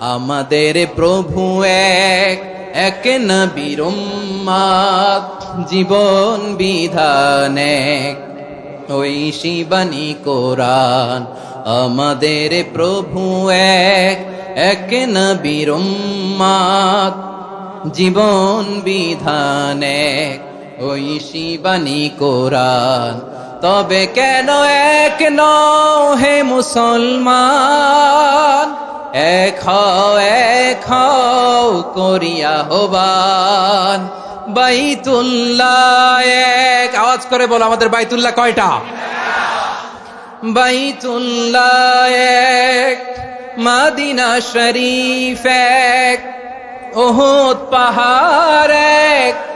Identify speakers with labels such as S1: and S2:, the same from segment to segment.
S1: আমাদের প্রভু এক এক নবীর জীবন বিধান এক। ওই শিবানী কোরআন আমাদের প্রভু এক এক উম্মাদ, জীবন বিধান এক। ওই শিবানী কোরআন তবে কেন এক নও হে মুসলমান? এক এক করিয়া হবান। বাইতুল্লাহ এক। আওয়াজ করে বলো, আমাদের বাইতুল্লাহ কয়টা? বাইতুল্লাহ এক। মাদিনা শরীফ এক। ওহুদ পাহাড় এক।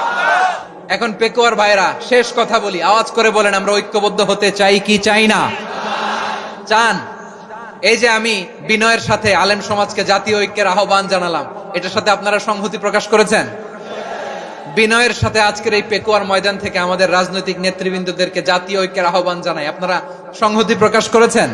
S1: এখন পেকুয়ার ভাইরা শেষ কথা বলি। আওয়াজ করে বলেন, আমরা ঐক্যবদ্ধ হতে চাই কি চাই না? চান? এই যে আমি বিনয়ের সাথে আলেম সমাজকে জাতীয় ঐক্যের আহ্বান জানালাম, এটার সাথে আপনারা সংহতি প্রকাশ করেছেন? বিনয়ের সাথে আজকের এই পেকুয়ার ময়দান থেকে আমাদের রাজনৈতিক নেতৃবৃন্দদেরকে জাতীয় ঐক্যের আহ্বান জানাই। আপনারা সংহতি প্রকাশ করেছেন?